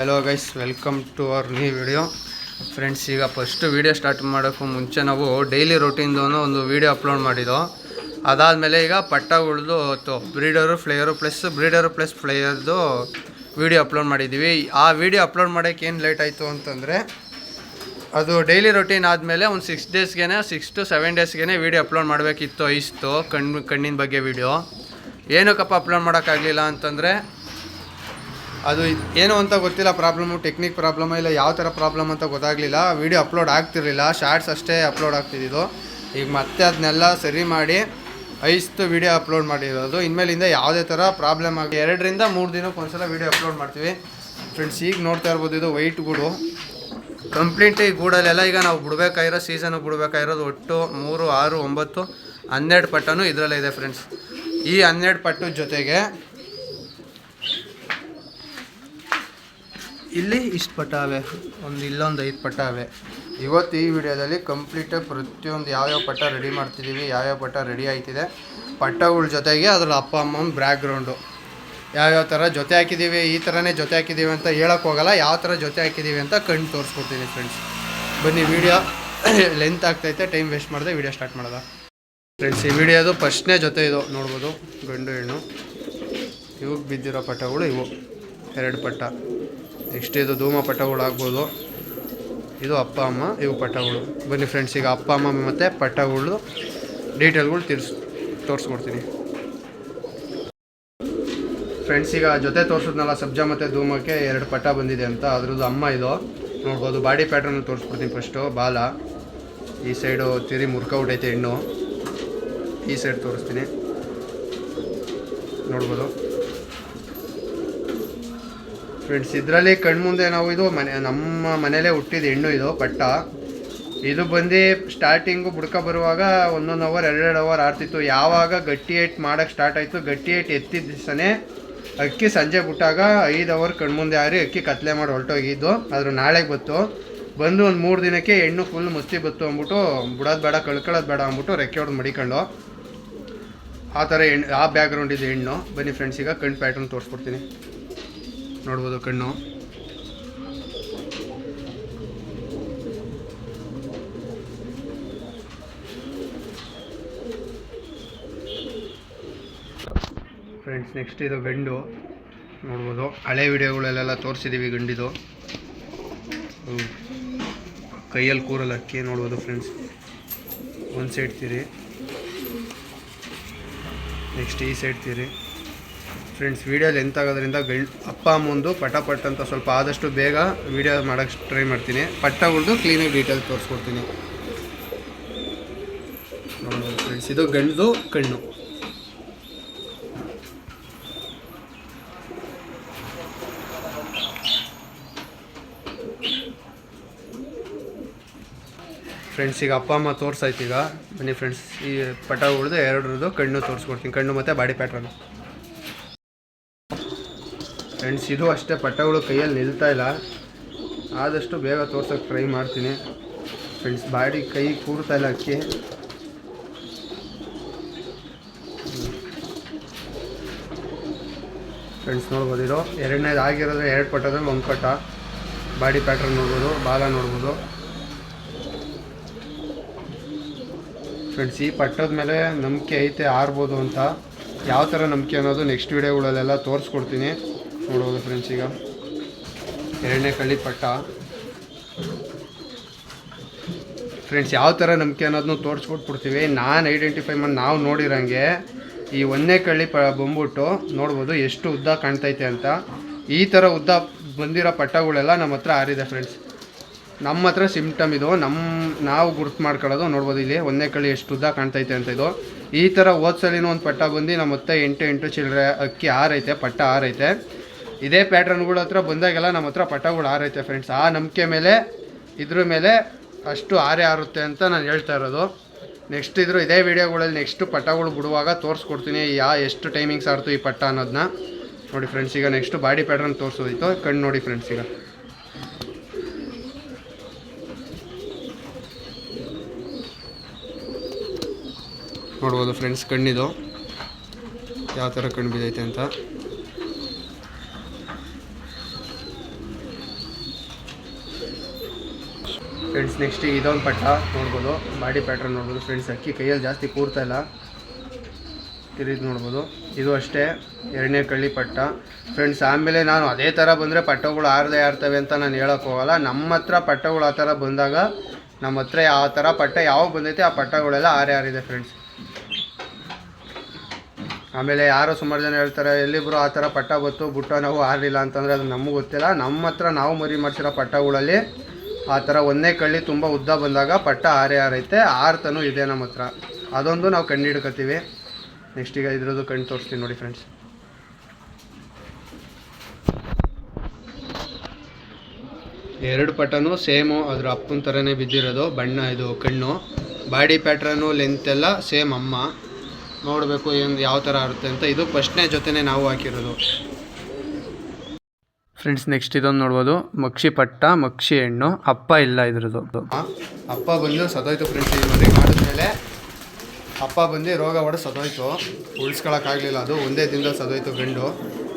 Hello guys welcome to our new video friends ಈಗ first video start ಮಾಡೋಕ್ಕೂ ಮುಂಚೆ ನಾವು ಡೈಲಿ ರೊಟೀನ್ದು ಒಂದು ವಿಡಿಯೋ ಅಪ್ಲೋಡ್ ಮಾಡಿದ್ದು. ಅದಾದಮೇಲೆ ಈಗ ಪಟ್ಟ ತು breeder flyer plus breeder plus ಫ್ಲೇಯರ್ದು video upload ಮಾಡಿದ್ದೀವಿ. ಆ ವಿಡಿಯೋ ಅಪ್ಲೋಡ್ ಮಾಡೋಕ್ಕೆ ಏನು ಲೇಟ್ ಆಯಿತು ಅಂತಂದರೆ, ಅದು ಡೈಲಿ ರೊಟೀನ್ ಆದಮೇಲೆ ಒಂದು ಸಿಕ್ಸ್ ಡೇಸ್ಗೆ ಸಿಕ್ಸ್ ಟು ಸೆವೆನ್ ಡೇಸ್ಗೆ ವಿಡಿಯೋ ಅಪ್ಲೋಡ್ ಮಾಡಬೇಕಿತ್ತು ಇಷ್ಟು ಕಣ್ಣು ಕಣ್ಣಿನ ಬಗ್ಗೆ ವಿಡಿಯೋ ಏನಕ್ಕಪ್ಪ ಅಪ್ಲೋಡ್ ಮಾಡೋಕ್ಕಾಗಲಿಲ್ಲ ಅಂತಂದರೆ ಅದು ಏನು ಅಂತ ಗೊತ್ತಿಲ್ಲ ಪ್ರಾಬ್ಲಮ್ ಟೆಕ್ನಿಕ್ ಪ್ರಾಬ್ಲಮ್ ಇಲ್ಲ ಯಾವ ಥರ ಪ್ರಾಬ್ಲಮ್ ಅಂತ ಗೊತ್ತಾಗಲಿಲ್ಲ. ವಿಡಿಯೋ ಅಪ್ಲೋಡ್ ಆಗ್ತಿರಲಿಲ್ಲ ಶಾರ್ಟ್ಸ್ ಅಷ್ಟೇ ಅಪ್ಲೋಡ್ ಆಗ್ತಿದ್ದಿದ್ದು. ಈಗ ಮತ್ತೆ ಅದನ್ನೆಲ್ಲ ಸರಿ ಮಾಡಿ ಐಸ್ತು ವಿಡಿಯೋ ಅಪ್ಲೋಡ್ ಮಾಡಿರೋದು. ಇನ್ಮೇಲಿಂದ ಯಾವುದೇ ಥರ ಪ್ರಾಬ್ಲಮ್ ಆಗಿ ಎರಡರಿಂದ ಮೂರು ದಿನಕ್ಕೆ ಒಂದ್ಸಲ ವಿಡಿಯೋ ಅಪ್ಲೋಡ್ ಮಾಡ್ತೀವಿ. ಫ್ರೆಂಡ್ಸ್ ಈಗ ನೋಡ್ತಾ ಇರ್ಬೋದು, ಇದು ವೈಟ್ ಗೂಡು. ಕಂಪ್ಲೀಟ್ ಈ ಗೂಡಲ್ಲೆಲ್ಲ ಈಗ ನಾವು ಬಿಡಬೇಕಾಗಿರೋ ಸೀಸನ್ಗೆ ಬಿಡಬೇಕಾಗಿರೋದು ಒಟ್ಟು ಮೂರು, ಆರು, ಒಂಬತ್ತು, ಹನ್ನೆರಡು ಪಟ್ಟನು ಇದರಲ್ಲೇ ಇದೆ ಫ್ರೆಂಡ್ಸ್ ಈ ಹನ್ನೆರಡು ಪಟ್ಟು ಜೊತೆಗೆ ಇಲ್ಲಿ ಇಷ್ಟು ಪಟ್ಟ ಅವೆ ಒಂದು ಇಲ್ಲೊಂದು ಐದು ಪಟ್ಟ ಅವೆ ಇವತ್ತು ಈ ವಿಡಿಯೋದಲ್ಲಿ ಕಂಪ್ಲೀಟಾಗಿ ಪ್ರತಿಯೊಂದು ಯಾವ್ಯಾವ ಪಟ್ಟ ರೆಡಿ ಮಾಡ್ತಿದ್ದೀವಿ ಯಾವ್ಯಾವ ಪಟ್ಟ ರೆಡಿ ಆಯ್ತಿದೆ. ಪಟ್ಟಗಳ ಜೊತೆಗೆ ಅದ್ರ ಅಪ್ಪ ಅಮ್ಮನ ಬ್ಯಾಕ್ಗ್ರೌಂಡು ಯಾವ್ಯಾವ ಥರ ಜೊತೆ ಹಾಕಿದ್ದೀವಿ ಈ ಥರನೇ ಜೊತೆ ಹಾಕಿದ್ದೀವಿ ಅಂತ ಹೇಳೋಕ್ಕೋಗಲ್ಲ ಯಾವ ಥರ ಜೊತೆ ಹಾಕಿದ್ದೀವಿ ಅಂತ ಕಣ್ಣು ತೋರಿಸ್ಕೊಡ್ತೀನಿ ಫ್ರೆಂಡ್ಸ್ ಬನ್ನಿ ವಿಡಿಯೋ ಲೆಂತ್ ಆಗ್ತೈತೆ ಟೈಮ್ ವೇಸ್ಟ್ ಮಾಡಿದೆ ವಿಡಿಯೋ ಸ್ಟಾರ್ಟ್ ಮಾಡೋದ. ಫ್ರೆಂಡ್ಸ್ ಈ ವಿಡಿಯೋದು ಫಸ್ಟ್ನೇ ಜೊತೆ ಇದು, ನೋಡ್ಬೋದು, ಗಂಡು ಹೆಣ್ಣು. ಇವಾಗ ಬಿದ್ದಿರೋ ಪಟ್ಟಗಳು ಇವು, ಎರಡು ಪಟ್ಟ ನೆಕ್ಸ್ಟ್ ಇದು ಧೂಮ ಪಟ್ಟಗಳು ಆಗ್ಬೋದು. ಇದು ಅಪ್ಪ, ಅಮ್ಮ, ಇವು ಪಟಗಳು. ಬನ್ನಿ ಫ್ರೆಂಡ್ಸ್ ಈಗ ಅಪ್ಪ, ಅಮ್ಮ ಮತ್ತು ಪಟ್ಟಗಳು ಡೀಟೇಲ್ಗಳು ತಿರ್ಸ್, ತೋರಿಸ್ಕೊಡ್ತೀನಿ. ಫ್ರೆಂಡ್ಸ್ ಈಗ ಜೊತೆ ತೋರಿಸಿದ್ನಲ್ಲ, ಸಬ್ಜಾ ಮತ್ತು ಧೂಮಕ್ಕೆ ಎರಡು ಪಟ್ಟ ಬಂದಿದೆ ಅಂತ. ಅದ್ರದ್ದು ಅಮ್ಮ ಇದು. ನೋಡ್ಬೋದು ಬಾಡಿ ಪ್ಯಾಟ್ರನ್ ತೋರಿಸ್ಕೊಡ್ತೀನಿ ಫಸ್ಟು ಬಾಲ. ಈ ಸೈಡು ತಿರಿ ಮುರ್ಕೌಟೈತೆ ಹೆಣ್ಣು. ಈ ಸೈಡ್ ತೋರಿಸ್ತೀನಿ. ನೋಡ್ಬೋದು. ಫ್ರೆಂಡ್ಸ್ ಇದರಲ್ಲಿ ಕಣ್ಮುಂದೆ ನಾವು ಇದು ಮನೆ, ನಮ್ಮ ಮನೇಲೇ ಹುಟ್ಟಿದ ಹೆಣ್ಣು ಇದು, ಪಟ್ಟ. ಇದು ಬಂದು ಸ್ಟಾರ್ಟಿಂಗು ಬುಡ್ಕ ಬರುವಾಗ ಒಂದೊಂದು ಅವರ್ ಎರಡೆರಡು ಅವರ್ ಆಡ್ತಿತ್ತು. ಯಾವಾಗ ಗಟ್ಟಿ ಏಟ್ ಮಾಡೋಕ್ಕೆ ಸ್ಟಾರ್ಟ್ ಆಯಿತು, ಗಟ್ಟಿ ಏಟ್ ಎತ್ತಿದ ದಿವಸನೇ ಅಕ್ಕಿ ಸಂಜೆ ಬಿಟ್ಟಾಗ ಐದು ಅವರ್ ಕಣ್ಮುಂದೆ ಆರಿ ಅಕ್ಕಿ ಕತ್ಲೆ ಮಾಡಿ ಹೊರಟೋಗಿದ್ದು. ಆದರೂ ನಾಳೆಗೆ ಬತ್ತು ಬಂದು ಒಂದು ಮೂರು ದಿನಕ್ಕೆ ಹೆಣ್ಣು ಫುಲ್ ಮುಸ್ತಿ ಬತ್ತು ಅಂದ್ಬಿಟ್ಟು, ಬಿಡೋದು ಬೇಡ, ಕಳ್ಕೊಳ್ಳೋದು ಬೇಡ ಅಂದ್ಬಿಟ್ಟು ರೆಕ್ಕೆ ಹೊಡೆದು ಮಡಿಕೊಂಡು ಆ ಥರ ಹೆಣ್ಣು ಆ ಬ್ಯಾಕ್ಗ್ರೌಂಡ್ ಇದೆ ಹೆಣ್ಣು. ಬನ್ನಿ ಫ್ರೆಂಡ್ಸ್ ಈಗ ಕಣ್ಣು ಪ್ಯಾಟ್ರನ್ ತೋರಿಸ್ಕೊಡ್ತೀನಿ. ನೋಡ್ಬೋದು ಕಣ್ಣು. ಫ್ರೆಂಡ್ಸ್ ನೆಕ್ಸ್ಟ್ ಇದು ಗಂಡು. ನೋಡ್ಬೋದು. ಹಳೆ ವಿಡಿಯೋಗಳಲ್ಲೆಲ್ಲ ತೋರಿಸಿದ್ದೀವಿ ಗಂಡಿದು. ಕೈಯಲ್ಲಿ ಕೂರಲ್ಲ ಅಕ್ಕಿ, ನೋಡ್ಬೋದು ಫ್ರೆಂಡ್ಸ್ ಒಂದು ಸೈಡ್ ತೀರಿ. ನೆಕ್ಸ್ಟ್ ಈ ಸೈಡ್ ತೀರಿ. ಫ್ರೆಂಡ್ಸ್ ವೀಡಿಯೋ ಲೆಂತ್ ಆಗೋದ್ರಿಂದ ಗಂಡ್ ಅಪ್ಪ ಅಮ್ಮಂದು ಪಟ ಪಟ್ ಅಂತ ಸ್ವಲ್ಪ ಆದಷ್ಟು ಬೇಗ ವೀಡಿಯೋ ಮಾಡೋಕ್ಕೆ ಟ್ರೈ ಮಾಡ್ತೀನಿ. ಪಟ್ಟಗಳ್ದು ಕ್ಲೀನಾಗಿ ಡೀಟೇಲ್ ತೋರಿಸ್ಕೊಡ್ತೀನಿ. ಫ್ರೆಂಡ್ಸ್ ಇದು ಗಂಡದು ಕಣ್ಣು. ಫ್ರೆಂಡ್ಸ್ ಈಗ ಅಪ್ಪ, ಅಮ್ಮ ಈಗ. ಬನ್ನಿ ಫ್ರೆಂಡ್ಸ್ ಈ ಪಟಗಳದ್ದು ಎರಡರದ್ದು ಕಣ್ಣು ತೋರಿಸ್ಕೊಡ್ತೀನಿ. ಕಣ್ಣು ಮತ್ತು ಬಾಡಿ ಪ್ಯಾಟ್ರನ್ ಫ್ರೆಂಡ್ಸ್ ಇದು ಅಷ್ಟೇ ಪಟ್ಟಗಳು ಕೈಯಲ್ಲಿ ನಿಲ್ತಾ ಇಲ್ಲ. ಆದಷ್ಟು ಬೇಗ ತೋರ್ಸೋಕ್ಕೆ ಟ್ರೈ ಮಾಡ್ತೀನಿ. ಫ್ರೆಂಡ್ಸ್ ಬಾಡಿ ಕೈ ಕೂರ್ತಾ ಇಲ್ಲ ಅಕ್ಕಿ. ಫ್ರೆಂಡ್ಸ್ ನೋಡ್ಬೋದು ಇದು. ಎರಡನೇದು ಆಗಿರೋದ್ರೆ ಎರಡು ಪಟ್ಟದಲ್ಲಿ ಒಂದು ಪಟ್ಟ ಬಾಡಿ ಪ್ಯಾಟ್ರನ್ ನೋಡ್ಬೋದು, ಬಾಲ ನೋಡ್ಬೋದು. ಫ್ರೆಂಡ್ಸ್ ಈ ಪಟ್ಟದ ಮೇಲೆ ನಂಬಿಕೆ ಐತೆ, ಆರ್ಬೋದು ಅಂತ. ಯಾವ ಥರ ನಂಬಿಕೆ ಅನ್ನೋದು ನೆಕ್ಸ್ಟ್ ವೀಡಿಯೋಗಳಲ್ಲೆಲ್ಲ ತೋರಿಸ್ಕೊಡ್ತೀನಿ. ನೋಡ್ಬೋದು ಫ್ರೆಂಡ್ಸ್ ಈಗ. ಎರಡನೇ ಕಳ್ಳಿ ಪಟ್ಟ. ಫ್ರೆಂಡ್ಸ್ ಯಾವ ಥರ ನಂಬಿಕೆ ಅನ್ನೋದನ್ನು ತೋರಿಸ್ಕೊಟ್ಬಿಡ್ತೀವಿ. ನಾನು ಐಡೆಂಟಿಫೈ ಮಾಡಿ, ನಾವು ನೋಡಿರೋಂಗೆ ಈ ಒಂದನೇ ಕಳ್ಳಿ ಪ, ಬಂದ್ಬಿಟ್ಟು ನೋಡ್ಬೋದು ಎಷ್ಟು ಉದ್ದ ಕಾಣ್ತೈತೆ ಅಂತ. ಈ ಥರ ಉದ್ದ ಬಂದಿರೋ ಪಟ್ಟಗಳೆಲ್ಲ ನಮ್ಮ ಹತ್ರ ಆರಿದೆ ಫ್ರೆಂಡ್ಸ್ ನಮ್ಮ ಹತ್ರ ಸಿಮ್ಟಮ್ ಇದು. ನಮ್ಮ ನಾವು ಗುರ್ತು ಮಾಡ್ಕೊಳ್ಳೋದು ನೋಡ್ಬೋದು ಇಲ್ಲಿ ಒಂದನೇ ಕಳ್ಳಿ ಎಷ್ಟು ಉದ್ದ ಕಾಣ್ತೈತೆ ಅಂತ ಇದು. ಈ ಥರ ಓದ್ಸಲಿನೂ ಒಂದು ಪಟ್ಟ ಬಂದು ನಮ್ಮ ಹತ್ರ ಎಂಟು ಎಂಟು ಚಿಲ್ಲರೆ ಅಕ್ಕಿ ಆರೈತೆ, ಪಟ್ಟ ಆರೈತೆ. ಇದೇ ಪ್ಯಾಟ್ರನ್ಗಳ ಹತ್ರ ಬಂದಾಗೆಲ್ಲ ನಮ್ಮ ಹತ್ರ ಪಟಗಳು ಆರೈತೆ ಫ್ರೆಂಡ್ಸ್ ಆ ನಂಬಿಕೆ ಮೇಲೆ, ಇದ್ರ ಮೇಲೆ ಅಷ್ಟು ಆರೇ ಆರುತ್ತೆ ಅಂತ ನಾನು ಹೇಳ್ತಾ ಇರೋದು. ನೆಕ್ಸ್ಟ್ ಇದ್ರು ಇದೇ ವಿಡಿಯೋಗಳಲ್ಲಿ ನೆಕ್ಸ್ಟ್ ಪಟಗಳು ಬಿಡುವಾಗ ತೋರಿಸ್ಕೊಡ್ತೀನಿ. ಯಾ ಎಷ್ಟು ಟೈಮಿಂಗ್ಸ್ ಆಡ್ತು ಈ ಪಟ್ಟ ಅನ್ನೋದನ್ನ ನೋಡಿ ಫ್ರೆಂಡ್ಸ್ ಈಗ ನೆಕ್ಸ್ಟ್ ಬಾಡಿ ಪ್ಯಾಟ್ರನ್ ತೋರಿಸೋದಿತ್ತು. ಕಣ್ಣು ನೋಡಿ ಫ್ರೆಂಡ್ಸ್ ಈಗ. ನೋಡ್ಬೋದು ಫ್ರೆಂಡ್ಸ್ ಕಣ್ಣಿದು. ಯಾವ ಥರ ಕಣ್ಣು ಬಿದ್ದೈತೆ ಅಂತ. ಫ್ರೆಂಡ್ಸ್ ನೆಕ್ಸ್ಟ್ ಇದೊಂದು ಪಟ್ಟ ನೋಡ್ಬೋದು. ಬಾಡಿ ಪ್ಯಾಟ್ರನ್ ನೋಡ್ಬೋದು ಫ್ರೆಂಡ್ಸ್ ಅಕ್ಕಿ ಕೈಯಲ್ಲಿ ಜಾಸ್ತಿ ಕೂರ್ತಾ ಇಲ್ಲ. ತಿರುಗಿ ನೋಡ್ಬೋದು. ಇದು ಅಷ್ಟೇ, ಎರಡನೇ ಕಳ್ಳಿ ಪಟ್ಟ. ಫ್ರೆಂಡ್ಸ್ ಆಮೇಲೆ ನಾನು ಅದೇ ಥರ ಬಂದರೆ ಪಟ್ಟಗಳು ಆರದೇ ಆರ್ತವೆ ಅಂತ ನಾನು ಹೇಳೋಕೆ ಹೋಗಲ್ಲ. ನಮ್ಮ ಹತ್ರ ಪಟ್ಟಗಳು ಆ ಥರ ಬಂದಾಗ ನಮ್ಮ ಹತ್ರ ಯಾವ ಥರ ಪಟ್ಟ ಯಾವ ಬಂದೈತೆ ಆ ಪಟ್ಟಗಳೆಲ್ಲ ಆರೇ ಆರಿದೆ ಫ್ರೆಂಡ್ಸ್ ಆಮೇಲೆ ಯಾರೋ ಸುಮಾರು ಜನ ಹೇಳ್ತಾರೆ, ಎಲ್ಲಿಬ್ರು ಆ ಥರ ಪಟ್ಟ ಬತ್ತು ಬುಟ್ಟ ನಾವು ಆರಲಿಲ್ಲ ಅಂತಂದರೆ ಅದು ನಮಗೆ ಗೊತ್ತಿಲ್ಲ. ನಮ್ಮ ಹತ್ರ ನಾವು ಮರಿ ಮಾಡ್ತಿರೋ ಪಟ್ಟಗಳಲ್ಲಿ ಆ ಥರ ಒಂದೇ ಕಳ್ಳಿ ತುಂಬ ಉದ್ದ ಬಂದಾಗ ಪಟ್ಟ ಆರೆ ಆರೈತೆ, ಆರ್ತನೂ ಇದೆ ನಮ್ಮ ಹತ್ರ. ಅದೊಂದು ನಾವು ಕಣ್ಣು ಹಿಡ್ಕೊತೀವಿ. ನೆಕ್ಸ್ಟ್ ಈಗ ಇದ್ರದ್ದು ಕಣ್ಣು ತೋರಿಸ್ತೀನಿ ನೋಡಿ ಫ್ರೆಂಡ್ಸ್ ಎರಡು ಪಟನೂ ಸೇಮು, ಅದ್ರ ಅಪ್ಪನ ಥರನೇ ಬಿದ್ದಿರೋದು, ಬಣ್ಣ ಇದು ಕಣ್ಣು. ಬಾಡಿ ಪ್ಯಾಟ್ರನು ಲೆಂತ್ ಎಲ್ಲ ಸೇಮ್ ಅಮ್ಮ. ನೋಡಬೇಕು ಏನು, ಯಾವ ಥರ ಇರುತ್ತೆ ಅಂತ. ಇದು ಫಸ್ಟ್ನೇ ಜೊತೆನೇ ನಾವು ಹಾಕಿರೋದು. ಫ್ರೆಂಡ್ಸ್ ನೆಕ್ಸ್ಟ್ ಇದೊಂದು ನೋಡ್ಬೋದು. ಮಕ್ಷಿ ಪಟ್ಟ, ಮಕ್ಷಿ ಹೆಣ್ಣು, ಅಪ್ಪ ಇಲ್ಲ ಇದ್ರದ್ದು. ಅಪ್ಪ ಬಂದು ಸತೋಯ್ತು ಫ್ರೆಂಡ್ಸ್ ಇದು ಮನೆಗೆ ಮಾಡಿದ್ಮೇಲೆ ಅಪ್ಪ ಬಂದು ರೋಗ ಹೊಡೆ ಸತೋಯ್ತು ಉಳಿಸ್ಕೊಳಕ್ಕಾಗಲಿಲ್ಲ ಅದು. ಒಂದೇ ದಿನದಲ್ಲಿ ಸತೋಯ್ತು ಗಂಡು.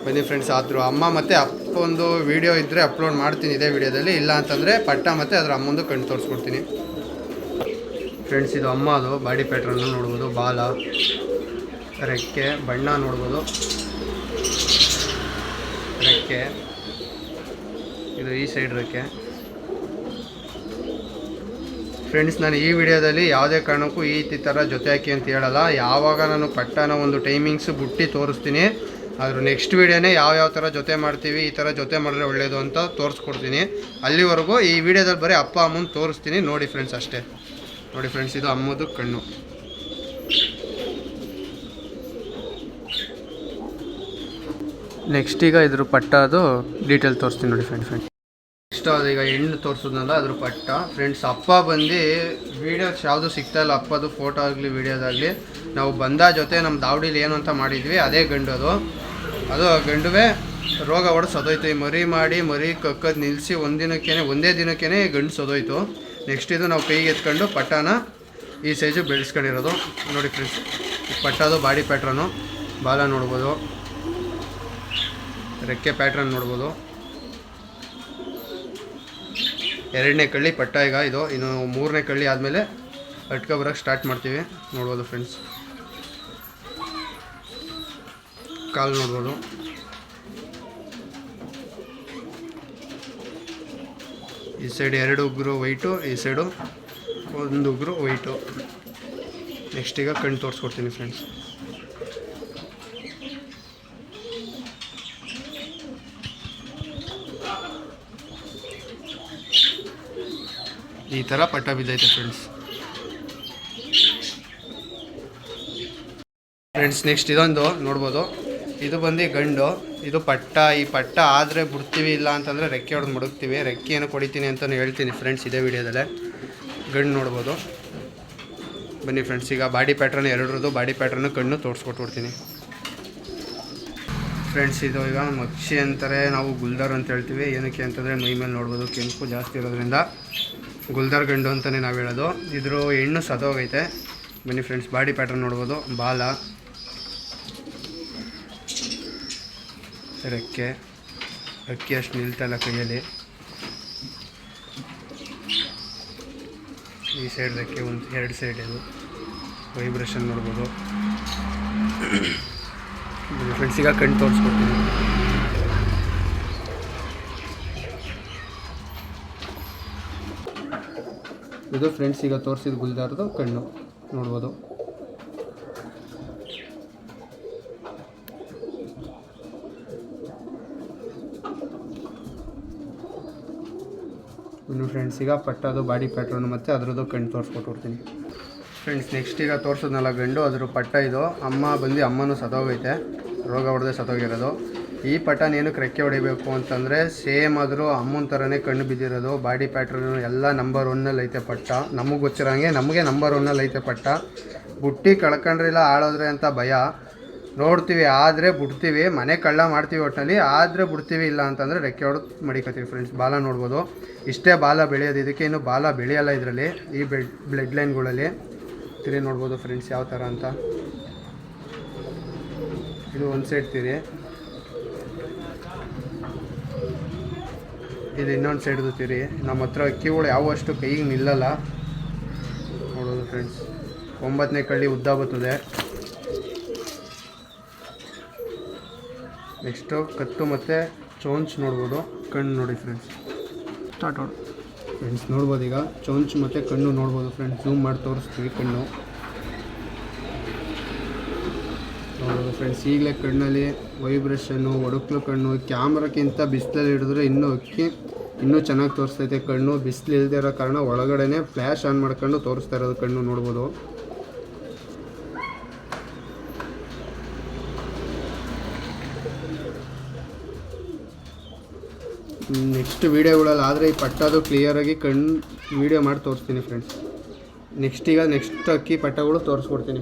ಬನ್ನಿ ಫ್ರೆಂಡ್ಸ್ ಆದರು ಅಮ್ಮ ಮತ್ತು ಅಪ್ಪ ಒಂದು ವೀಡಿಯೋ ಇದ್ದರೆ ಅಪ್ಲೋಡ್ ಮಾಡ್ತೀನಿ ಇದೇ ವಿಡಿಯೋದಲ್ಲಿ ಇಲ್ಲ ಅಂತಂದರೆ ಪಟ್ಟ ಮತ್ತು ಅದರ ಅಮ್ಮಂದು ಕಣ್ಣು ತೋರಿಸ್ಕೊಡ್ತೀನಿ. ಫ್ರೆಂಡ್ಸ್ ಇದು ಅಮ್ಮ ಅದು. ಬಾಡಿ ಪ್ಯಾಟ್ರನ್ನು ನೋಡ್ಬೋದು. ಬಾಲ, ರೆಕ್ಕೆ, ಬಣ್ಣ ನೋಡ್ಬೋದು. ರೆಕ್ಕೆ. ಇದು ಈ ಸೈಡ್ ರೆಕ್ಕೆ ಫ್ರೆಂಡ್ಸ್ ನಾನು ಈ ವಿಡಿಯೋದಲ್ಲಿ ಯಾವುದೇ ಕಾರಣಕ್ಕೂ ಈ ಥರ ಜೊತೆ ಹಾಕಿ ಅಂತ ಹೇಳಲ್ಲ. ಯಾವಾಗ ನಾನು ಪಟ್ಟನ ಒಂದು ಟೈಮಿಂಗ್ಸ್ ಬುಟ್ಟಿ ತೋರಿಸ್ತೀನಿ. ಅದ್ರ ನೆಕ್ಸ್ಟ್ ವಿಡಿಯೋನೇ ಯಾವ ಥರ ಜೊತೆ ಮಾಡ್ತೀವಿ, ಈ ಥರ ಜೊತೆ ಮಾಡಿದ್ರೆ ಒಳ್ಳೆಯದು ಅಂತ ತೋರಿಸ್ಕೊಡ್ತೀನಿ. ಅಲ್ಲಿವರೆಗೂ ಈ ವಿಡಿಯೋದಲ್ಲಿ ಬರೀ ಅಪ್ಪ, ಅಮ್ಮನ ತೋರಿಸ್ತೀನಿ. ನೋಡಿ ಫ್ರೆಂಡ್ಸ್ ಅಷ್ಟೇ. ನೋಡಿ ಫ್ರೆಂಡ್ಸ್ ಇದು ಅಮ್ಮದು ಕಣ್ಣು. ನೆಕ್ಸ್ಟ್ ಈಗ ಇದ್ರ ಪಟ್ಟ ಅದು ಡೀಟೇಲ್ ತೋರಿಸ್ತೀನಿ ನೋಡಿ ಫ್ರೆಂಡ್ ಫ್ರೆಂಡ್ ನೆಕ್ಸ್ಟ್ ಅದು ಈಗ ಹೆಣ್ಣು ತೋರಿಸೋದ್ನಲ್ಲ, ಅದ್ರ ಪಟ್ಟ. ಫ್ರೆಂಡ್ಸ್ ಅಪ್ಪ ಬಂದು ವೀಡಿಯೋಸ್ ಯಾವುದು ಸಿಗ್ತಾ ಇಲ್ಲ, ಅಪ್ಪದು ಫೋಟೋ ಆಗಲಿ ವೀಡಿಯೋದಾಗಲಿ ನಾವು ಬಂದ ಜೊತೆ ನಮ್ಮ ದಾವಡಿಲಿ ಏನು ಅಂತ ಮಾಡಿದ್ವಿ, ಅದೇ ಗಂಡು ಅದು. ಅದು ಗಂಡುವೆ ರೋಗ ಹೊಡೆದು ಸದೋಯ್ತು. ಈ ಮರಿ ಮಾಡಿ, ಮರಿ ಕಕ್ಕದ್ ನಿಲ್ಲಿಸಿ ಒಂದಿನಕ್ಕೇ ಒಂದೇ ದಿನಕ್ಕೇನೆ ಗಂಡು ಸದೋಯ್ತು. ನೆಕ್ಸ್ಟ್ ಇದು ನಾವು ಕೈಗೆ ಎತ್ಕೊಂಡು ಪಟ್ಟನ ಈ ಸೈಜು ಬೆಳೆಸ್ಕೊಂಡಿರೋದು. ನೋಡಿ ಫ್ರೆಂಡ್ಸ್ ಪಟ್ಟದು ಬಾಡಿ ಪ್ಯಾಟ್ರನು ಬಾಲ ನೋಡ್ಬೋದು. ರೆಕ್ಕೆ ಪ್ಯಾಟ್ರನ್ ನೋಡ್ಬೋದು. ಎರಡನೇ ಕಳ್ಳಿ ಪಟ್ಟ ಈಗ ಇದು. ಇನ್ನು ಮೂರನೇ ಕಳ್ಳಿ ಆದಮೇಲೆ ಅಟ್ಕೊ ಬರೋಕ್ಕೆ ಸ್ಟಾರ್ಟ್ ಮಾಡ್ತೀವಿ. ನೋಡ್ಬೋದು ಫ್ರೆಂಡ್ಸ್ ಕಾಲು ನೋಡ್ಬೋದು. ಈ ಸೈಡ್ ಎರಡು ಉಗ್ರು ವೈಟು ಈ ಸೈಡು ಒಂದು ಉಗ್ರು ವೈಟು ನೆಕ್ಸ್ಟ್ ಈಗ ಕಣ್ಣು ತೋರಿಸ್ಕೊಡ್ತೀನಿ ಫ್ರೆಂಡ್ಸ್ ಈ ಥರ ಪಟ್ಟ ಬಿದ್ದೈತೆ ಫ್ರೆಂಡ್ಸ್ ಫ್ರೆಂಡ್ಸ್ ನೆಕ್ಸ್ಟ್ ಇದೊಂದು, ನೋಡ್ಬೋದು. ಇದು ಬಂದು ಗಂಡು, ಇದು ಪಟ್ಟ. ಈ ಪಟ್ಟ ಆದರೆ ಬಿಡ್ತೀವಿ ಇಲ್ಲ ಅಂತಂದರೆ ರೆಕ್ಕೆ ಹೊಡೆದು ಮುಡುಕ್ತೀವಿ ರೆಕ್ಕೆ ಏನು ಕೊಡಿತೀನಿ ಅಂತಲೂ ಹೇಳ್ತೀನಿ ಫ್ರೆಂಡ್ಸ್ ಇದೇ ವಿಡಿಯೋದಲ್ಲೇ. ಗಂಡು ನೋಡ್ಬೋದು. ಬನ್ನಿ ಫ್ರೆಂಡ್ಸ್ ಈಗ ಬಾಡಿ ಪ್ಯಾಟ್ರನ್ ಎರಡರದ್ದು ಬಾಡಿ ಪ್ಯಾಟ್ರನ್ನು ಕಣ್ಣು ತೋರಿಸ್ಕೊಟ್ಬಿಡ್ತೀನಿ. ಫ್ರೆಂಡ್ಸ್ ಇದು ಈಗ ಮಕ್ಷಿ ಅಂತಾರೆ. ನಾವು ಗುಲ್ದಾರ್ ಅಂತ ಹೇಳ್ತೀವಿ. ಏನಕ್ಕೆ ಅಂತಂದರೆ ಮೈ ಮೇಲೆ ನೋಡ್ಬೋದು ಕೆಂಪು ಜಾಸ್ತಿ ಇರೋದ್ರಿಂದ. ಗುಲ್ದರ್ ಗಂಡು ಅಂತಲೇ ನಾವು ಹೇಳೋದು. ಇದ್ರ ಹೆಣ್ಣು ಸದೋಗೈತೆ ಬನ್ನಿ ಫ್ರೆಂಡ್ಸ್ ಬಾಡಿ ಪ್ಯಾಟರ್ನ್ ನೋಡ್ಬೋದು. ಬಾಲ. ರೆಕ್ಕೆ. ಅಕ್ಕಿ ಅಷ್ಟು ನಿಲ್ತಲ್ಲ ಕೈಯಲ್ಲಿ. ಈ ಸೈಡ್ ರೆಕ್ಕೆ ಒಂದು, ಎರಡು ಸೈಡ್ ಇದು. ವೈಬ್ರೇಷನ್ ನೋಡ್ಬೋದು. ಫ್ರೆಂಡ್ಸಿಗೆ ಕಣ್ಣು ತೋರಿಸ್ಕೊಡ್ತೀನಿ. ಇದು ಫ್ರೆಂಡ್ಸ್ ಈಗ ತೋರಿಸಿದ ಗುಲ್ದಾರ್ದು ಕಣ್ಣು. ನೋಡ್ಬೋದು. ಇನ್ನು ಫ್ರೆಂಡ್ಸ್ ಈಗ ಪಟ್ಟದು ಬಾಡಿ ಪ್ಯಾಟ್ರನ್ ಮತ್ತು ಅದರದ್ದು ಕಣ್ಣು ತೋರಿಸ್ಕೊಟ್ಬಿಡ್ತೀನಿ ಫ್ರೆಂಡ್ಸ್ ನೆಕ್ಸ್ಟ್ ಈಗ ತೋರಿಸೋದ್ನಲ್ಲ ಗಂಡು, ಅದ್ರ ಪಟ್ಟ ಇದು. ಅಮ್ಮ ಬಂದು ಅಮ್ಮನೂ ಸತ್ತೋಗೈತೆ. ರೋಗ ಹೊಡೆದೇ ಸತ್ತೋಗಿರೋದು. ಈ ಪಟ ಏನಕ್ಕೆ ರೆಕ್ಕೆ ಹೊಡಿಬೇಕು ಅಂತಂದರೆ ಸೇಮ್ ಆದರೂ ಅಮ್ಮನ ಥರನೇ ಕಣ್ಣು ಬಿದ್ದಿರೋದು ಬಾಡಿ ಪ್ಯಾಟ್ರನ್ ಎಲ್ಲ ನಂಬರ್ ಒನ್ನಲ್ಲಿ ಐತೆ ಪಟ್ಟ. ನಮಗೆ ಗೊತ್ತಿರೋಂಗೆ ನಮಗೆ ನಂಬರ್ ಒನ್ನಲ್ಲಿ ಐತೆ ಪಟ್ಟ. ಬುಟ್ಟಿ ಕಳ್ಕೊಂಡ್ರಿಲ್ಲ ಆಳೋದ್ರೆ ಅಂತ ಭಯ. ನೋಡ್ತೀವಿ, ಆದರೆ ಬಿಡ್ತೀವಿ, ಮನೆ ಕಳ್ಳ ಮಾಡ್ತೀವಿ ಒಟ್ಟಿನಲ್ಲಿ ಆದರೆ ಬಿಡ್ತೀವಿ ಇಲ್ಲ ಅಂತಂದರೆ ರೆಕ್ಕೆ ಹೊಡೆದು ಮಡಿಕೋತೀವಿ ಫ್ರೆಂಡ್ಸ್ ಬಾಲ ನೋಡ್ಬೋದು. ಇಷ್ಟೇ ಬಾಲ ಬೆಳೆಯೋದು, ಇದಕ್ಕೆ ಇನ್ನು ಬಾಲ ಬೆಳೆಯಲ್ಲ ಇದರಲ್ಲಿ, ಈ ಬೆಡ್ ಬ್ಲಡ್ ಲೈನ್ಗಳಲ್ಲಿ ತಿರಿ ನೋಡ್ಬೋದು ಫ್ರೆಂಡ್ಸ್ ಯಾವ ಥರ ಅಂತ. ಇದು ಒಂದು ಸೈಡ್ ತಿರಿ. ಇದು ಇನ್ನೊಂದು ಸೈಡ್ದು ತಿರಿ ನಮ್ಮ ಹತ್ರ ಅಕ್ಕಿಗಳು ಯಾವಷ್ಟು ಕೈಗೆ ನಿಲ್ಲಲ್ಲ. ನೋಡೋದು ಫ್ರೆಂಡ್ಸ್ ಒಂಬತ್ತನೇ ಕಳ್ಳಿ ಉದ್ದ ಬರ್ತದೆ. ನೆಕ್ಸ್ಟು ಕತ್ತು ಮತ್ತು ಚೋಂಚ್ ನೋಡ್ಬೋದು. ಕಣ್ಣು ನೋಡಿ ಫ್ರೆಂಡ್ಸ್ ಸ್ಟಾರ್ಟ್ ಫ್ರೆಂಡ್ಸ್ ನೋಡ್ಬೋದು ಈಗ. ಚೋಂಚ್ ಮತ್ತು ಕಣ್ಣು ನೋಡ್ಬೋದು ಫ್ರೆಂಡ್ಸ್ ಝೂಮ್ ಮಾಡಿ ತೋರಿಸ್ತೀವಿ ಕಣ್ಣು. ನೋಡೋದು ಫ್ರೆಂಡ್ಸ್ ಈಗಲೇ ಕಣ್ಣಲ್ಲಿ ವೈಬ್ರೇಷನ್ನು ಒಡಕ್ಲು ಕಣ್ಣು ಕ್ಯಾಮ್ರಕ್ಕಿಂತ ಬಿಸಿಲಲ್ಲಿ ಹಿಡಿದ್ರೆ ಇನ್ನೂ ಅಕ್ಕಿ, ಇನ್ನೂ ಚೆನ್ನಾಗಿ ತೋರಿಸ್ತೈತೆ ಕಣ್ಣು. ಬಿಸಿಲು ಇಲ್ಲದೆ ಇರೋ ಕಾರಣ ಒಳಗಡೆನೆ ಫ್ಲ್ಯಾಶ್ ಆನ್ ಮಾಡ್ಕೊಂಡು ತೋರಿಸ್ತಾ ಇರೋದು ಕಣ್ಣು ನೋಡ್ಬೋದು. ನೆಕ್ಸ್ಟ್ ವೀಡಿಯೋಗಳಲ್ಲಿ ಆದರೆ ಈ ಪಟ್ಟದು ಕ್ಲಿಯರಾಗಿ ಕಣ್ಣು ವೀಡಿಯೋ ಮಾಡಿ ತೋರಿಸ್ತೀನಿ ಫ್ರೆಂಡ್ಸ್ ನೆಕ್ಸ್ಟ್ ಈಗ ನೆಕ್ಸ್ಟ್ ಅಕ್ಕಿ ಪಟ್ಟಗಳು ತೋರಿಸ್ಕೊಡ್ತೀನಿ.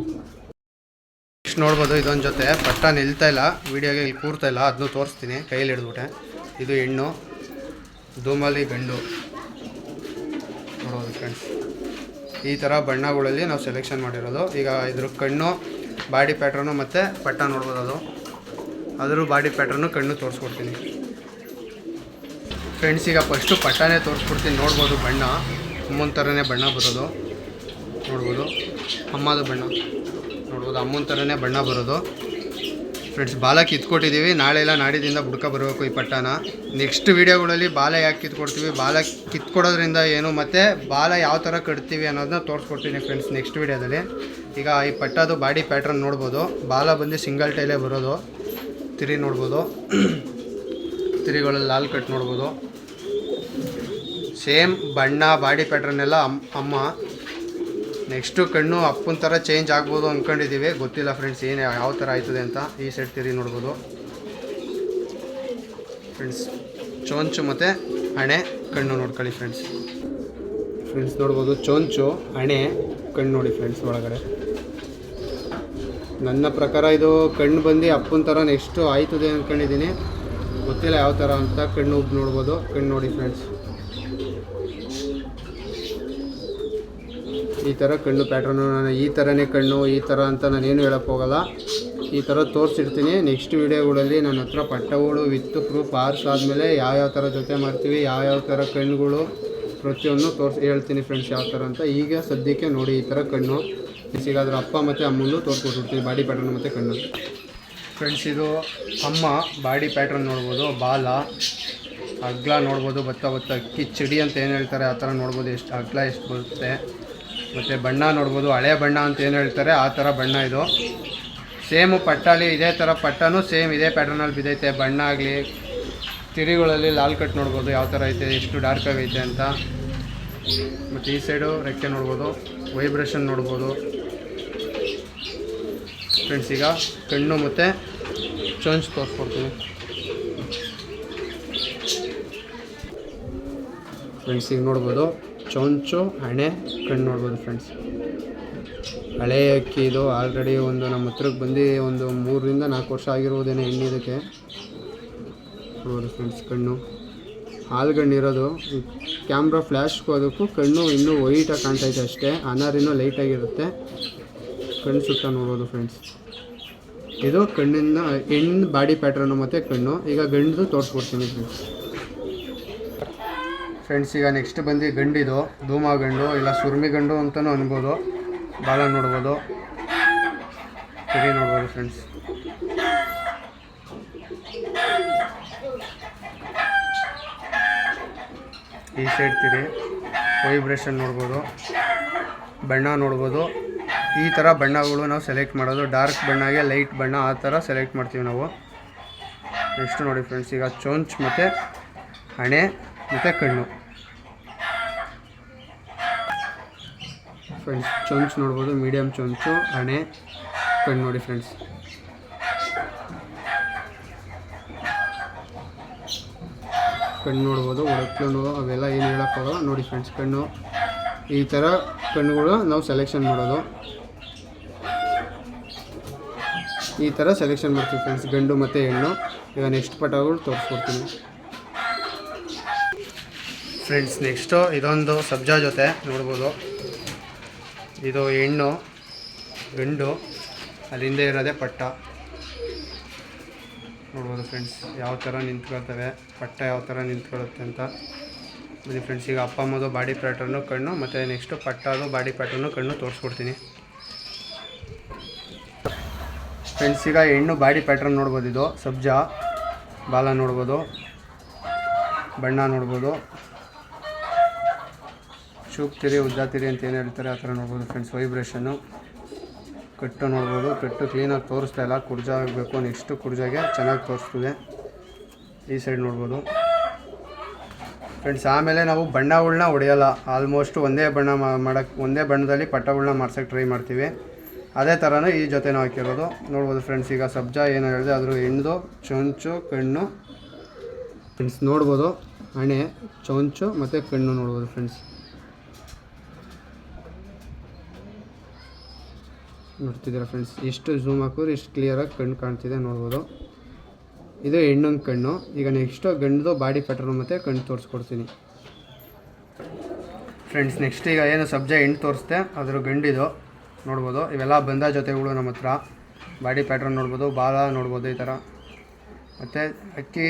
ನೆಕ್ಸ್ಟ್ ನೋಡ್ಬೋದು, ಇದೊಂದು ಜೊತೆ. ಪಟ್ಟ ನಿಲ್ತಾ ಇಲ್ಲ, ವೀಡಿಯೋಗೆ ಇಲ್ಲಿ ಕೂರ್ತಾ ಇಲ್ಲ ಅದನ್ನು ತೋರಿಸ್ತೀನಿ. ಕೈಯಲ್ಲಿ ಹಿಡಿದ್ಬಿಟ್ಟೆ. ಇದು ಹೆಣ್ಣು ಧೂಮಲಿ ಬೆಂಡು. ನೋಡ್ಬೋದು ಫ್ರೆಂಡ್ಸ್ ಈ ಥರ ಬಣ್ಣಗಳಲ್ಲಿ ನಾವು ಸೆಲೆಕ್ಷನ್ ಮಾಡಿರೋದು. ಈಗ ಇದ್ರ ಕಣ್ಣು ಬಾಡಿ ಪ್ಯಾಟ್ರನು ಮತ್ತು ಪಟ್ಟ ನೋಡ್ಬೋದು ಅದು. ಅದರ ಬಾಡಿ ಪ್ಯಾಟ್ರನ್ನು ಕಣ್ಣು ತೋರಿಸ್ಕೊಡ್ತೀನಿ. ಫ್ರೆಂಡ್ಸ್ ಈಗ ಫಸ್ಟು ಪಟ್ಟನೇ ತೋರಿಸ್ಕೊಡ್ತೀನಿ. ನೋಡ್ಬೋದು ಬಣ್ಣ. ಅಮ್ಮನ ಥರನೇ ಬಣ್ಣ ಬರೋದು. ನೋಡ್ಬೋದು. ಅಮ್ಮದು ಬಣ್ಣ. ನೋಡ್ಬೋದು. ಅಮ್ಮನ ಥರನೇ ಬಣ್ಣ ಬರೋದು. ಫ್ರೆಂಡ್ಸ್ ಬಾಲ ಕಿತ್ಕೊಟ್ಟಿದ್ದೀವಿ ನಾಳೆ ಎಲ್ಲ ನಾಡಿದಿಂದ ಬುಡ್ಕ ಬರಬೇಕು ಈ ಪಟ್ಟನ ನೆಕ್ಸ್ಟ್ ವೀಡಿಯೋಗಳಲ್ಲಿ ಬಾಲ ಯಾಕೆ ಕಿತ್ಕೊಡ್ತೀವಿ? ಬಾಲ ಕಿತ್ಕೊಡೋದ್ರಿಂದ ಏನು? ಮತ್ತು ಬಾಲ ಯಾವ ಥರ ಕಟ್ತೀವಿ ಅನ್ನೋದನ್ನ ತೋರಿಸ್ಕೊಡ್ತೀನಿ ಫ್ರೆಂಡ್ಸ್ ನೆಕ್ಸ್ಟ್ ವೀಡಿಯೋದಲ್ಲಿ. ಈಗ ಈ ಪಟ್ಟದು ಬಾಡಿ ಪ್ಯಾಟ್ರನ್ ನೋಡ್ಬೋದು. ಬಾಲ ಬಂದು ಸಿಂಗಲ್ ಟೈಲೇ ಬರೋದು. ತಿರಿ ನೋಡ್ಬೋದು. ತಿರಿಗಳಲ್ಲಿ ಲಾಲ್ ಕಟ್ ನೋಡ್ಬೋದು. ಸೇಮ್ ಬಣ್ಣ, ಬಾಡಿ ಪ್ಯಾಟ್ರನ್ ಎಲ್ಲ ಅಮ್ಮ ನೆಕ್ಸ್ಟು ಕಣ್ಣು ಅಪ್ಪನ ಥರ ಚೇಂಜ್ ಆಗ್ಬೋದು ಅಂದ್ಕೊಂಡಿದ್ದೀವಿ ಗೊತ್ತಿಲ್ಲ ಫ್ರೆಂಡ್ಸ್ ಏನು ಯಾವ ಥರ ಆಯ್ತದೆ ಅಂತ. ಈ ಸೆಟ್ ತಿರಿ ನೋಡ್ಬೋದು. ಫ್ರೆಂಡ್ಸ್ ಚೋಂಚು ಮತ್ತು ಹಣೆ, ಕಣ್ಣು ನೋಡ್ಕೊಳ್ಳಿ ಫ್ರೆಂಡ್ಸ್ ಫ್ರೆಂಡ್ಸ್ ನೋಡ್ಬೋದು, ಚೋಂಚು, ಹಣೆ, ಕಣ್ಣು ನೋಡಿ ಫ್ರೆಂಡ್ಸ್ ಒಳಗಡೆ. ನನ್ನ ಪ್ರಕಾರ ಇದು ಕಣ್ಣು ಬಂದು ಅಪ್ಪನ ಥರ ನೆಕ್ಸ್ಟು ಆಯ್ತದೆ ಅಂದ್ಕೊಂಡಿದ್ದೀನಿ ಗೊತ್ತಿಲ್ಲ ಯಾವ ಥರ ಅಂತ ಕಣ್ಣು ಉಬ್ಬು ನೋಡ್ಬೋದು, ಕಣ್ಣು ನೋಡಿ ಫ್ರೆಂಡ್ಸ್ ಈ ಥರ ಕಣ್ಣು ಪ್ಯಾಟ್ರನ್ನು ನಾನು ಈ ಥರನೇ ಕಣ್ಣು, ಈ ಥರ ಅಂತ ನಾನೇನು ಹೇಳಕ್ಕೆ ಹೋಗಲ್ಲ. ಈ ಥರ ತೋರಿಸಿರ್ತೀನಿ. ನೆಕ್ಸ್ಟ್ ವೀಡಿಯೋಗಳಲ್ಲಿ ನನ್ನ ಹತ್ರ ಪಟ್ಟಗಳು ವಿತ್ ಪ್ರೂಫ್ ಆರ್ಸ್ ಆದಮೇಲೆ ಯಾವ್ಯಾವ ಥರ ಜೊತೆ ಮಾಡ್ತೀವಿ, ಯಾವ್ಯಾವ ಥರ ಕಣ್ಣುಗಳು ಪ್ರತಿಯೊಂದು ತೋರಿಸಿ, ಹೇಳ್ತೀನಿ ಫ್ರೆಂಡ್ಸ್ ಯಾವ ಥರ ಅಂತ. ಈಗ ಸದ್ಯಕ್ಕೆ ನೋಡಿ ಈ ಥರ ಕಣ್ಣು. ಸಿಗಾದ್ರೆ ಅಪ್ಪ ಮತ್ತು ಅಮ್ಮಂದು ತೋರಿಸ್ಕೊಟ್ಬಿಡ್ತೀನಿ ಬಾಡಿ ಪ್ಯಾಟ್ರನ್ ಮತ್ತು ಕಣ್ಣು. ಫ್ರೆಂಡ್ಸ್ ಇದು ಅಮ್ಮ ಬಾಡಿ ಪ್ಯಾಟ್ರನ್ ನೋಡ್ಬೋದು, ಬಾಲ, ಅಗ್ಲ ನೋಡ್ಬೋದು, ಬತ್ತ ಬತ್ತ ಅಕ್ಕಿ, ಚಡಿ ಅಂತ ಏನು ಹೇಳ್ತಾರೆ, ಆ ಥರ ನೋಡ್ಬೋದು, ಎಷ್ಟು, ಅಗ್ಲ ಎಷ್ಟು ಬರುತ್ತೆ. ಮತ್ತು ಬಣ್ಣ ನೋಡ್ಬೋದು, ಹಳೆ ಬಣ್ಣ ಅಂತ ಏನು ಹೇಳ್ತಾರೆ, ಆ ಥರ ಬಣ್ಣ ಇದು. ಸೇಮು ಪಟ್ಟಾಲಿ ಇದೇ ಥರ ಪಟ್ಟನೂ ಸೇಮ್ ಇದೇ ಪ್ಯಾಟರ್ನಲ್ಲಿ ಬಿದ್ದೈತೆ. ಬಣ್ಣ ಆಗಲಿ, ತಿರಿಗಳಲ್ಲಿ ಲಾಲ್ ಕಟ್ ನೋಡ್ಬೋದು, ಯಾವ ಥರ ಐತೆ, ಎಷ್ಟು ಡಾರ್ಕ್ ಆಗೈತೆ ಅಂತ. ಮತ್ತು ಈ ಸೈಡು ರೆಕ್ಕೆ ನೋಡ್ಬೋದು ವೈಬ್ರೇಷನ್ ನೋಡ್ಬೋದು. ಫ್ರೆಂಡ್ಸ್ ಈಗ ಕಣ್ಣು ಮತ್ತು ಚೊಂಚ್ ತೋರಿಸ್ಕೊಡ್ತೀನಿ. ಫ್ರೆಂಡ್ಸ್ ಈಗ ನೋಡ್ಬೋದು ಚೊಂಚು, ಹಣೆ, ಕಣ್ಣು ನೋಡ್ಬೋದು ಫ್ರೆಂಡ್ಸ್ ಹಳೆ ಅಕ್ಕಿ ಇದು ಆಲ್ರೆಡಿ ಒಂದು ನಮ್ಮ ಹತ್ರಕ್ಕೆ ಬಂದು ಒಂದು ಮೂರರಿಂದ ನಾಲ್ಕು ವರ್ಷ ಆಗಿರ್ಬೋದೇನೋ ಎಣ್ಣಿದಕ್ಕೆ ನೋಡ್ಬೋದು ಫ್ರೆಂಡ್ಸ್ ಕಣ್ಣು. ಹಾಲ್ಗಣ್ಣು ಇರೋದು. ಕ್ಯಾಮ್ರಾ ಫ್ಲ್ಯಾಶ್ಗೂ ಅದಕ್ಕೂ ಕಣ್ಣು ಇನ್ನೂ ವೈಟಾಗಿ ಕಾಣ್ತೈತೆ ಅಷ್ಟೇ. ಅನಾರಿನೂ ಲೈಟಾಗಿರುತ್ತೆ ಕಣ್ಣು ಸುತ್ತ ನೋಡ್ಬೋದು ಫ್ರೆಂಡ್ಸ್ ಇದು ಕಣ್ಣಿನ ಹೆಣ್ಣು ಬಾಡಿ ಪ್ಯಾಟ್ರನ್ನು ಮತ್ತು ಕಣ್ಣು. ಈಗ ಗಂಡು ತೋರಿಸ್ಕೊಡ್ತೀನಿ ಫ್ರೆಂಡ್ಸ್ ಫ್ರೆಂಡ್ಸ್ ಈಗ ನೆಕ್ಸ್ಟ್ ಬಂದು ಗಂಡಿದು ಧೂಮ ಗಂಡು, ಇಲ್ಲ ಸುರ್ಮಿ ಗಂಡು ಅಂತಲೂ ಅನ್ಬೋದು. ಬಾಲ ನೋಡ್ಬೋದು. ಸರಿ ನೋಡ್ಬೋದು ಫ್ರೆಂಡ್ಸ್ ಈ ಸೈಡ್ ತಿರಿ. ವೈಬ್ರೇಷನ್ ನೋಡ್ಬೋದು. ಬಣ್ಣ ನೋಡ್ಬೋದು. ಈ ಥರ ಬಣ್ಣಗಳು ನಾವು ಸೆಲೆಕ್ಟ್ ಮಾಡೋದು. ಡಾರ್ಕ್ ಬಣ್ಣಗೆ ಲೈಟ್ ಬಣ್ಣ ಆ ಥರ ಸೆಲೆಕ್ಟ್ ಮಾಡ್ತೀವಿ ನಾವು. ನೆಕ್ಸ್ಟ್ ನೋಡಿ ಫ್ರೆಂಡ್ಸ್ ಈಗ ಚೊಂಚ್ ಮತ್ತು ಹಣೆ ಮತ್ತು ಕಣ್ಣು. ಫ್ರೆಂಡ್ಸ್ ಚೊಂಚು ನೋಡ್ಬೋದು ಮೀಡಿಯಮ್ ಚೊಂಚು ಹಣೆ ಕಣ್ಣು ನೋಡಿ ಫ್ರೆಂಡ್ಸ್ ಕಣ್ಣು ನೋಡ್ಬೋದು ಒಡಕ್ಕಣ್ಣು ಅವೆಲ್ಲ ಏನು ಹೇಳೋಕ್ಕಾಗಲ್ಲ. ನೋಡಿ ಫ್ರೆಂಡ್ಸ್ ಕಣ್ಣು. ಈ ಥರ ಕಣ್ಣುಗಳು ನಾವು ಸೆಲೆಕ್ಷನ್ ಮಾಡೋದು. ಈ ಥರ ಸೆಲೆಕ್ಷನ್ ಮಾಡ್ತೀವಿ ಫ್ರೆಂಡ್ಸ್ ಗಂಡು ಮತ್ತು ಹೆಣ್ಣು. ಈಗ ನೆಕ್ಸ್ಟ್ ಪಟಗಳು ತೋರಿಸ್ಕೊಡ್ತೀನಿ. ಫ್ರೆಂಡ್ಸ್ ನೆಕ್ಸ್ಟು ಇದೊಂದು ಸಬ್ಜಾ ಜೊತೆ ನೋಡ್ಬೋದು. ಇದು ಹೆಣ್ಣು, ಗಂಡು, ಅಲ್ಲಿಂದ ಇರೋದೇ ಪಟ್ಟ. ನೋಡ್ಬೋದು ಫ್ರೆಂಡ್ಸ್ ಯಾವ ಥರ ನಿಂತ್ಕೊಳ್ತವೆ, ಪಟ್ಟ ಯಾವ ಥರ ನಿಂತ್ಕೊಳ್ಳುತ್ತೆ ಅಂತ. ಬನ್ನಿ ಫ್ರೆಂಡ್ಸ್ ಈಗ ಅಪ್ಪ, ಅಮ್ಮದು ಬಾಡಿ ಪ್ಯಾಟ್ರನ್ನು ಕಣ್ಣು, ಮತ್ತು ನೆಕ್ಸ್ಟು ಪಟ್ಟದು ಬಾಡಿ ಪ್ಯಾಟ್ರನ್ನು ಕಣ್ಣು ತೋರಿಸ್ಕೊಡ್ತೀನಿ. ಫ್ರೆಂಡ್ಸ್ ಈಗ ಹೆಣ್ಣು ಬಾಡಿ ಪ್ಯಾಟರ್ನ್ ನೋಡ್ಬೋದು ಇದು. ಸಬ್ಜಾ, ಬಾಲ ನೋಡ್ಬೋದು, ಬಣ್ಣ ನೋಡ್ಬೋದು. ಶೂಪ್ ತಿರಿ ಉದ್ದ ತಿರಿ ಅಂತ ಏನು ಹೇಳ್ತಾರೆ, ಆ ಥರ ನೋಡ್ಬೋದು ಫ್ರೆಂಡ್ಸ್ ವೈಬ್ರೇಷನ್ನು ಕಟ್ಟು ನೋಡ್ಬೋದು. ಕಟ್ಟು ಕ್ಲೀನಾಗಿ ತೋರಿಸ್ತಾ ಇಲ್ಲ. ಕುರ್ಜ ಆಗಬೇಕು ನೆಕ್ಸ್ಟು ಕುರ್ಜಾಗೆ ಚೆನ್ನಾಗಿ ತೋರಿಸ್ತದೆ. ಈ ಸೈಡ್ ನೋಡ್ಬೋದು. ಫ್ರೆಂಡ್ಸ್ ಆಮೇಲೆ ನಾವು ಬಣ್ಣಗಳನ್ನ ಹೊಡೆಯೋಲ್ಲ. ಆಲ್ಮೋಸ್ಟ್ ಒಂದೇ ಬಣ್ಣ ಮಾಡೋಕ್ಕೆ ಒಂದೇ ಬಣ್ಣದಲ್ಲಿ ಪಟ್ಟಗಳನ್ನ ಮಾಡ್ಸೋಕ್ಕೆ ಟ್ರೈ ಮಾಡ್ತೀವಿ. ಅದೇ ಥರನೇ ಈ ಜೊತೆನೂ ಹಾಕಿರೋದು. ನೋಡ್ಬೋದು ಫ್ರೆಂಡ್ಸ್ ಈಗ ಸಬ್ಜಾ ಏನು ಹೇಳಿದೆ, ಅದ್ರ ಹೆಣ್ಣು ಚೊಂಚು, ಕಣ್ಣು. ಫ್ರೆಂಡ್ಸ್ ನೋಡ್ಬೋದು. ಹಣೆ, ಚೊಂಚು ಮತ್ತು ಕಣ್ಣು ನೋಡ್ಬೋದು ಫ್ರೆಂಡ್ಸ್ ನೋಡ್ತಿದ್ದೀರಾ ಫ್ರೆಂಡ್ಸ್ ಎಷ್ಟು ಝೂಮ್ ಹಾಕಿದ್ರೆ ಇಷ್ಟು ಕ್ಲಿಯರಾಗಿ ಕಣ್ಣು ಕಾಣ್ತಿದೆ, ನೋಡ್ಬೋದು. ಇದು ಹೆಣ್ಣೊಂದು ಕಣ್ಣು. ಈಗ ನೆಕ್ಸ್ಟು ಗಂಡದು ಬಾಡಿ ಪ್ಯಾಟರ್ನ್ ಮತ್ತು ಕಣ್ಣು ತೋರಿಸ್ಕೊಡ್ತೀನಿ. ಫ್ರೆಂಡ್ಸ್ ನೆಕ್ಸ್ಟ್ ಈಗ ಏನು ಸಬ್ಜೆ ಹೆಣ್ಣು ತೋರಿಸ್ದೆ, ಅದ್ರ ಗಂಡಿದು ನೋಡ್ಬೋದು, ಇವೆಲ್ಲ ಬಂದ ಜೊತೆಗಳು ನಮ್ಮ ಹತ್ರ. ಬಾಡಿ ಪ್ಯಾಟರ್ನ್ ನೋಡ್ಬೋದು, ಬಾಲ ನೋಡ್ಬೋದು ಈ ಥರ. ಮತ್ತು ಅಕ್ಕಿ,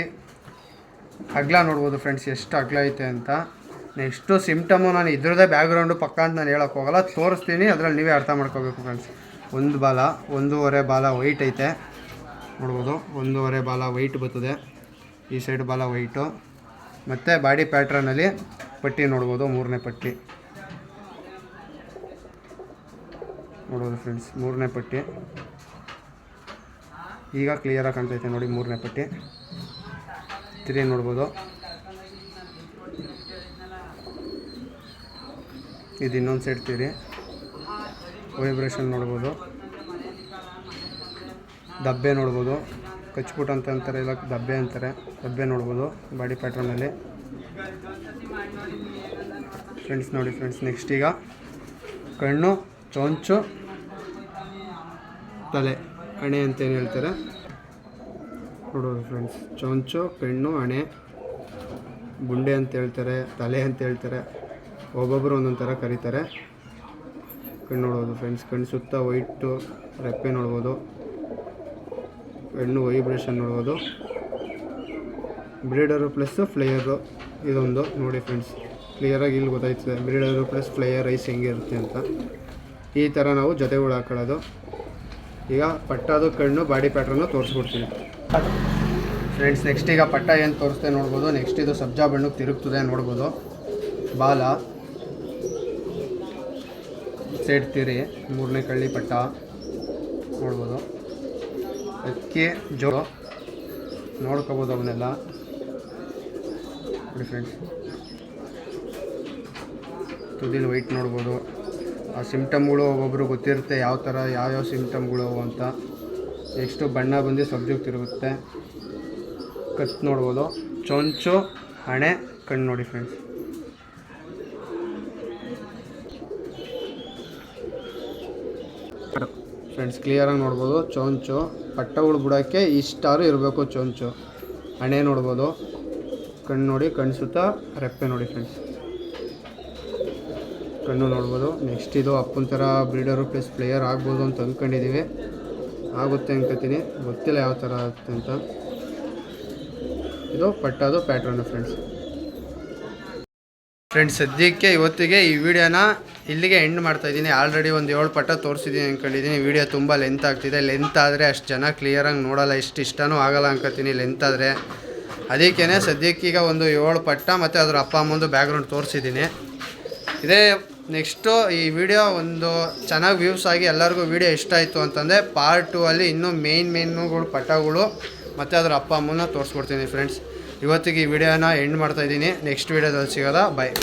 ಅಗ್ಲ ನೋಡ್ಬೋದು ಫ್ರೆಂಡ್ಸ್ ಎಷ್ಟು ಅಗ್ಲ ಐತೆ ಅಂತ. ನೆಕ್ಸ್ಟು ಸಿಮ್ಟಮು ನಾನು ಇದ್ರದ್ದೇ ಬ್ಯಾಕ್ಗ್ರೌಂಡು ಪಕ್ಕ ಅಂತ ನಾನು ಹೇಳೋಕ್ಕೋಗಲ್ಲ. ತೋರಿಸ್ತೀನಿ, ಅದರಲ್ಲಿ ನೀವೇ ಅರ್ಥ ಮಾಡ್ಕೋಬೇಕು ಫ್ರೆಂಡ್ಸ್ ಒಂದು ಬಾಲ, ಒಂದೂವರೆ ಬಾಲ ವೈಟ್ ಐತೆ. ನೋಡ್ಬೋದು, ಒಂದೂವರೆ ಬಾಲ ವೈಟ್ ಬರ್ತದೆ. ಈ ಸೈಡ್ ಬಾಲ ವೈಟು ಮತ್ತು ಬಾಡಿ ಪ್ಯಾಟ್ರನಲ್ಲಿ ಪಟ್ಟಿ ನೋಡ್ಬೋದು, ಮೂರನೇ ಪಟ್ಟಿ. ನೋಡ್ಬೋದು ಫ್ರೆಂಡ್ಸ್ ಮೂರನೇ ಪಟ್ಟಿ. ಈಗ ಕ್ಲಿಯರಾಗಿ ಕಾಣ್ತೈತೆ ನೋಡಿ ಮೂರನೇ ಪಟ್ಟಿ. ತಿರಿ ನೋಡ್ಬೋದು. ಇದು ಇನ್ನೊಂದು ಸೈಡ್ ತಿರಿ. ವೈಬ್ರೇಷನ್ ನೋಡ್ಬೋದು. ದಬ್ಬೆ ನೋಡ್ಬೋದು. ಕಚ್ಪುಟ್ ಅಂತ ಅಂತಾರೆ, ಇಲ್ಲ ದಬ್ಬೆ ಅಂತಾರೆ, ದಬ್ಬೆ ನೋಡ್ಬೋದು ಬಾಡಿ ಪ್ಯಾಟ್ರನಲ್ಲಿ ಫ್ರೆಂಡ್ಸ್ ನೋಡಿ ಫ್ರೆಂಡ್ಸ್ ನೆಕ್ಸ್ಟ್ ಈಗ ಕಣ್ಣು, ಚೊಂಚು, ತಲೆ, ಹಣೆ ಅಂತ ಏನು ಹೇಳ್ತಾರೆ? ನೋಡೋದು ಫ್ರೆಂಡ್ಸ್ ಚೊಂಚು, ಕಣ್ಣು, ಹಣೆ, ಗುಂಡೆ ಅಂತ ಹೇಳ್ತಾರೆ, ತಲೆ ಅಂತ ಹೇಳ್ತಾರೆ. ಒಬ್ಬೊಬ್ಬರು ಒಂದೊಂದು ಥರ ಕರೀತಾರೆ. ಕಣ್ಣು ನೋಡ್ಬೋದು ಫ್ರೆಂಡ್ಸ್ ಕಣ್ಣು ಸುತ್ತ ವೈಟು ರೆಪ್ಪೆ ನೋಡ್ಬೋದು. ಹೆಣ್ಣು ವೈಬ್ರೇಷನ್ ನೋಡ್ಬೋದು. ಬ್ರೀಡರು ಪ್ಲಸ್ ಫ್ಲೇಯರು ಇದೊಂದು ನೋಡಿ ಫ್ರೆಂಡ್ಸ್ ಕ್ಲಿಯರಾಗಿ ಇಲ್ಲಿ ಗೊತ್ತಾಯ್ತದೆ. ಬ್ರೀಡರು ಪ್ಲಸ್ ಫ್ಲೇಯರ್ ಐಸ್ ಹೆಂಗಿರುತ್ತೆ ಅಂತ. ಈ ಥರ ನಾವು ಜೊತೆಗಳು ಹಾಕೊಳ್ಳೋದು. ಈಗ ಪಟ್ಟದು ಕಣ್ಣು ಬಾಡಿ ಪ್ಯಾಟ್ರನ್ನು ತೋರಿಸ್ಬಿಡ್ತೀನಿ ಫ್ರೆಂಡ್ಸ್ ನೆಕ್ಸ್ಟ್ ಈಗ ಪಟ್ಟ ಏನು ತೋರಿಸ್ತೆ ನೋಡ್ಬೋದು. ನೆಕ್ಸ್ಟ್ ಇದು ಸಬ್ಜಾ ಬಣ್ಣಕ್ಕೆ ತಿರುಗ್ತದೆ ನೋಡ್ಬೋದು. ಬಾಲ. ಸೈಡ್ ತಿರಿ ಮೂರನೇ ಕಳ್ಳಿ ಪಟ್ಟ ನೋಡ್ಬೋದು. ಅಕ್ಕಿ ಜೋ ನೋಡ್ಕೋಬೋದು ಅವನ್ನೆಲ್ಲ. ನೋಡಿ ಫ್ರೆಂಡ್ಸ್ ತುದಿಲಿ ವೈಟ್ ನೋಡ್ಬೋದು. ಆ ಸಿಮ್ಟಮ್ಗಳು ಒಬ್ಬೊಬ್ರು ಗೊತ್ತಿರುತ್ತೆ ಯಾವ ಥರ ಯಾವ್ಯಾವ ಸಿಮ್ಟಮ್ಗಳು ಅಂತ. ನೆಕ್ಸ್ಟು ಬಣ್ಣ ಬಂದು ಸಬ್ಜೆಕ್ಟ್ ಇರುತ್ತೆ. ಕತ್ ನೋಡ್ಬೋದು. ಚೊಂಚು, ಹಣೆ, ಕಣ್ಣು ನೋಡಿ ಫ್ರೆಂಡ್ಸ್ ಫ್ರೆಂಡ್ಸ್ ಕ್ಲಿಯರಾಗಿ ನೋಡ್ಬೋದು. ಚೊಂಚು ಪಟ್ಟಗಳು ಬಿಡೋಕ್ಕೆ ಇಷ್ಟಾರು ಇರಬೇಕು ಚೊಂಚು. ಹಣೆ ನೋಡ್ಬೋದು. ಕಣ್ಣು ನೋಡಿ, ಕಣ್ಣು ಸುತ್ತ, ರೆಪ್ಪೆ ನೋಡಿ ಫ್ರೆಂಡ್ಸ್ ಕಣ್ಣು ನೋಡ್ಬೋದು. ನೆಕ್ಸ್ಟ್ ಇದು ಅಪ್ಪನ ಥರ ಬ್ರೀಡರು ಪ್ಲಸ್ ಪ್ಲೇಯರ್ ಆಗ್ಬೋದು ಅಂತ ಅಂದ್ಕೊಂಡಿದ್ದೀವಿ ಆಗುತ್ತೆ ಅನ್ಕೋತೀನಿ. ಗೊತ್ತಿಲ್ಲ ಯಾವ ಥರ ಆಗುತ್ತೆ ಅಂತ. ಇದು ಪಟ್ಟದು ಪ್ಯಾಟ್ರನ್ನು ಫ್ರೆಂಡ್ಸ್ ಫ್ರೆಂಡ್ಸ್ ಸದ್ಯಕ್ಕೆ ಇವತ್ತಿಗೆ ಈ ವಿಡಿಯೋನ ಇಲ್ಲಿಗೆ ಎಂಡ್ ಮಾಡ್ತಾ ಇದ್ದೀನಿ. ಆಲ್ರೆಡಿ ಒಂದು ಏಳು ಪಟ್ಟ ತೋರಿಸಿದ್ದೀನಿ ಅಂದ್ಕೊಂಡಿದ್ದೀನಿ ವಿಡಿಯೋ ತುಂಬ ಲೆಂತ್ ಆಗ್ತಿದೆ. ಲೆಂತ್ ಆದರೆ ಅಷ್ಟು ಜನ ಕ್ಲಿಯರಾಗಿ ನೋಡೋಲ್ಲ. ಇಷ್ಟು ಇಷ್ಟನೂ ಆಗಲ್ಲ ಅನ್ಕೋತೀನಿ ಲೆಂತ್ ಆದರೆ. ಅದಕ್ಕೇ ಸದ್ಯಕ್ಕೀಗ ಒಂದು ಏಳು ಪಟ್ಟ ಮತ್ತು ಅದರ ಅಪ್ಪ ಅಮ್ಮಂದು ಬ್ಯಾಕ್ಗ್ರೌಂಡ್ ತೋರಿಸಿದ್ದೀನಿ. ಇದೇ ನೆಕ್ಸ್ಟು ಈ ವಿಡಿಯೋ ಒಂದು ಚೆನ್ನಾಗಿ ವ್ಯೂಸ್ ಆಗಿ ಎಲ್ಲರಿಗೂ ವಿಡಿಯೋ ಇಷ್ಟ ಆಯಿತು ಅಂತಂದರೆ ಪಾರ್ಟ್ ಟೂ ಅಲ್ಲಿ ಇನ್ನೂ ಮೇನ್ ಮೇಯ್ನುಗಳು ಪಟ್ಟಗಳು ಮತ್ತು ಅದರ ಅಪ್ಪ ಅಮ್ಮನ ತೋರಿಸ್ಕೊಡ್ತೀನಿ ಫ್ರೆಂಡ್ಸ್ ಇವತ್ತಿಗೆ ಈ ವಿಡಿಯೋನ ಎಂಡ್ ಮಾಡ್ತಾಯಿದ್ದೀನಿ ನೆಕ್ಸ್ಟ್ ವಿಡಿಯೋದಲ್ಲಿ ಸಿಗೋದ? ಬಾಯ್